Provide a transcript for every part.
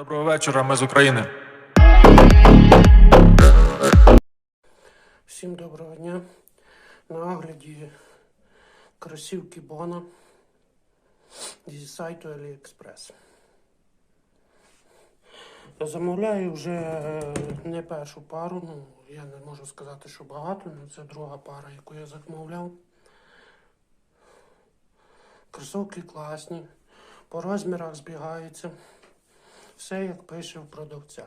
Доброго вечора, ми з України. Всім доброго дня. На огляді кросівки Бона зі сайту AliExpress. Замовляю вже е, не першу пару, ну я не можу сказати, що багато, але це друга пара, яку я замовляв. Кросовки класні, по розмірах збігаються. Все як пише в продавця.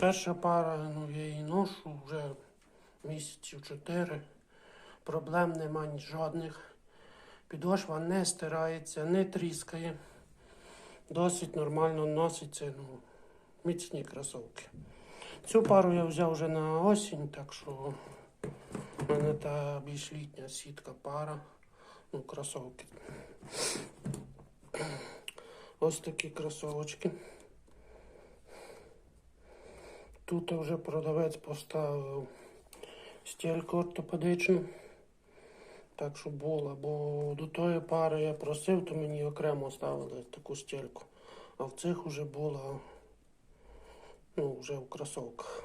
Перша пара, ну я її ношу вже місяців чотири. Проблем нема жодних. Підошва не стирається, не тріскає. Досить нормально носиться, ну, міцні кросовки. Цю пару я взяв вже на осінь, так що в мене та більш літня сітка пара. Ну, кросовки. Ось такі кросовочки. Тут вже продавець поставив стільку ортопедичну. Так що було, бо до тої пари я просив, то мені окремо ставили таку стільку. А в цих вже було ну, вже в кросовках.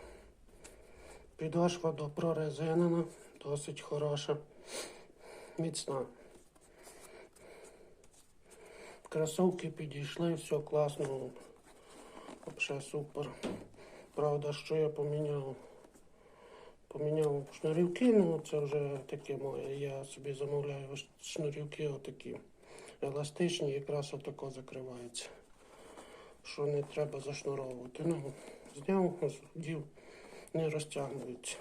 Підошва до прорезинена, досить хороша, міцна. Кросовки підійшли, все класно, взагалі супер. Правда, що я поміняв? Поміняв шнурівки, ну це вже таке моє. Я собі замовляю шнурівки отакі еластичні, якраз отако закриваються. Що не треба зашнуровувати. Ну, зняв, дів, не розтягуються.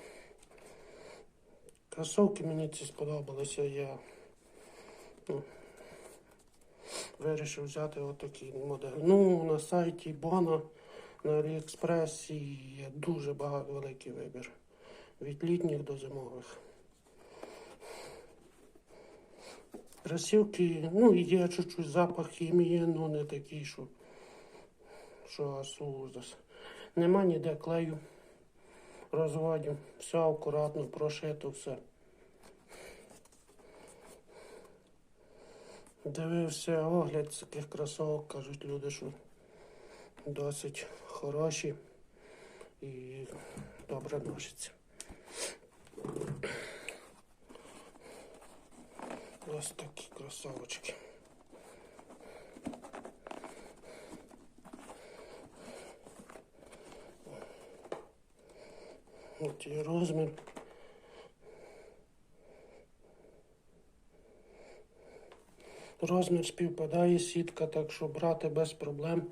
Кросовки мені ці сподобалися. Я ну, вирішив взяти отакий модель. Ну, на сайті Bona на Аліекспресі є дуже багато великий вибір. Від літніх до зимових. Красівки, ну, є чуть-чуть запах хімії, але не такий, що, що аж. Нема ніде клею, розводів, все акуратно, прошито, все. Дивився огляд таких кросовок, кажуть люди, що досить хороші і добре носяться. Ось такі кросовочки. От і розмір. Розмір співпадає сітка, так що брати без проблем.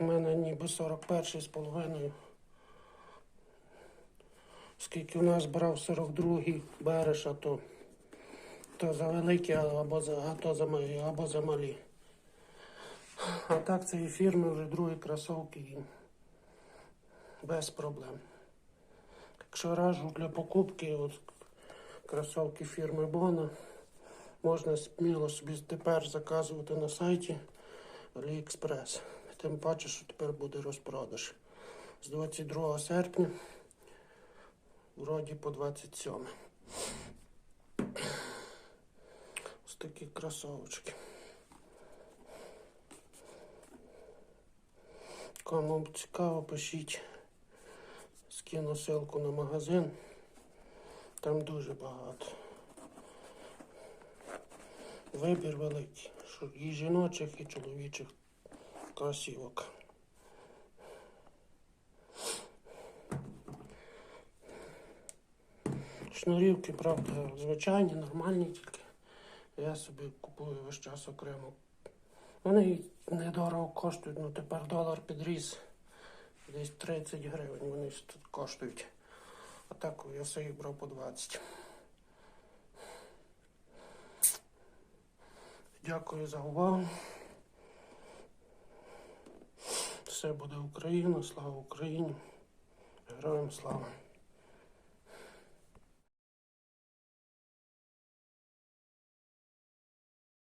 У мене ніби 41 з половиною. Скільки у нас брав 42-й береш, а то, то за великі, або за, то за малі, або за малі. А так цієї фірми вже другі кросовки без проблем. Якщо раджу для покупки от кросовки фірми Бона, можна сміло собі тепер заказувати на сайті AliExpress. Тим паче, що тепер буде розпродаж. З 22 серпня, вроді по 27. Ось такі кросовочки. Кому цікаво, пишіть. Скину ссылку на магазин. Там дуже багато. Вибір великий. І жіночих, і чоловічих кросівок. Шнурівки, правда, звичайні, нормальні тільки. Я собі купую весь час окремо. Вони недорого коштують, ну тепер долар підріс. Десь 30 гривень вони тут коштують. А так я все їх брав по 20. Дякую за увагу. Все буде Україна, слава Україні. Героям слава.